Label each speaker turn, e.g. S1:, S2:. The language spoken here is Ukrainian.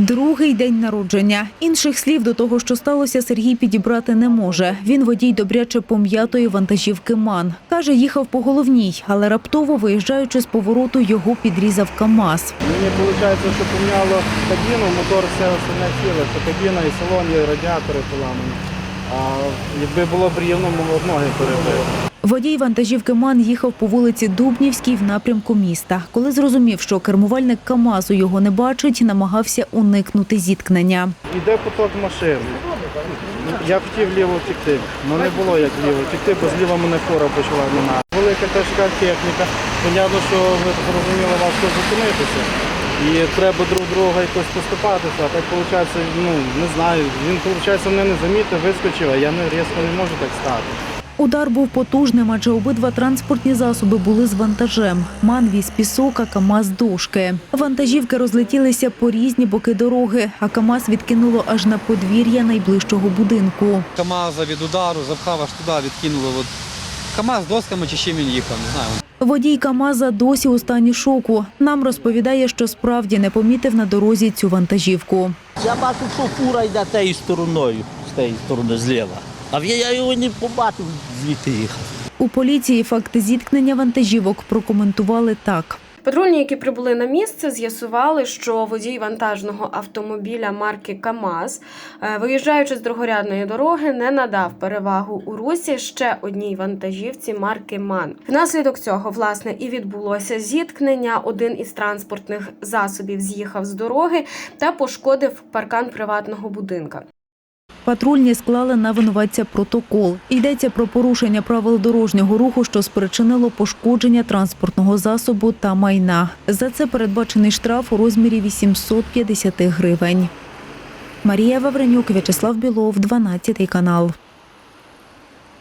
S1: Другий день народження. Інших слів до того, що сталося, Сергій підібрати не може. Він водій добряче пом'ятої вантажівки МАН. Каже, їхав по головній, але раптово, виїжджаючи з повороту, його підрізав КАМАЗ.
S2: Мені виходить, що поміняло кабіну, мотор все основне ціле, то кабіна і салон, і радіатори поламані. А якби було б рівно, ноги перебити.
S1: Водій вантажівки МАН їхав по вулиці Дубнівській в напрямку міста. Коли зрозумів, що кермувальник КАМАЗу його не бачить, намагався уникнути зіткнення.
S2: Іде поток машин. Я хотів ліво втекти, але не було як ліво втекти, бо зліва мене фора почала минати. Велика тяжка техніка. Понятно, що ви зрозуміли, важко зупинитися. І треба друг друга якось поступатися. А так виходить, ну не знаю. Він виходить, мене не замітив, вискочив, а я не різко не можу так стати.
S1: Удар був потужним, адже обидва транспортні засоби були з вантажем. Манвіз, пісок, а КАМАЗ – дошки. Вантажівки розлетілися по різні боки дороги, а КАМАЗ відкинуло аж на подвір'я найближчого будинку.
S3: КАМАЗа від удару запхав аж туди, відкинули. От. КАМАЗ досками чи чим він їхав, не знаю.
S1: Водій КАМАЗа досі у стані шоку. Нам розповідає, що справді не помітив на дорозі цю вантажівку.
S4: Я бачу, що фура йде тією стороною, з тієї сторони зліва. А я- його не побачив, звідти їхав.
S1: У поліції факт зіткнення вантажівок прокоментували так.
S5: Патрульні, які прибули на місце, з'ясували, що водій вантажного автомобіля марки КАМАЗ, е, виїжджаючи з другорядної дороги, не надав перевагу у русі ще одній вантажівці марки МАН. Внаслідок цього, власне, і відбулося зіткнення. Один із транспортних засобів з'їхав з дороги та пошкодив паркан приватного будинка.
S1: Патрульні склали на винуватця протокол. Йдеться про порушення правил дорожнього руху, що спричинило пошкодження транспортного засобу та майна. За це передбачений штраф у розмірі 850 гривень. Марія Вавренюк, В'ячеслав Білов, 12 канал.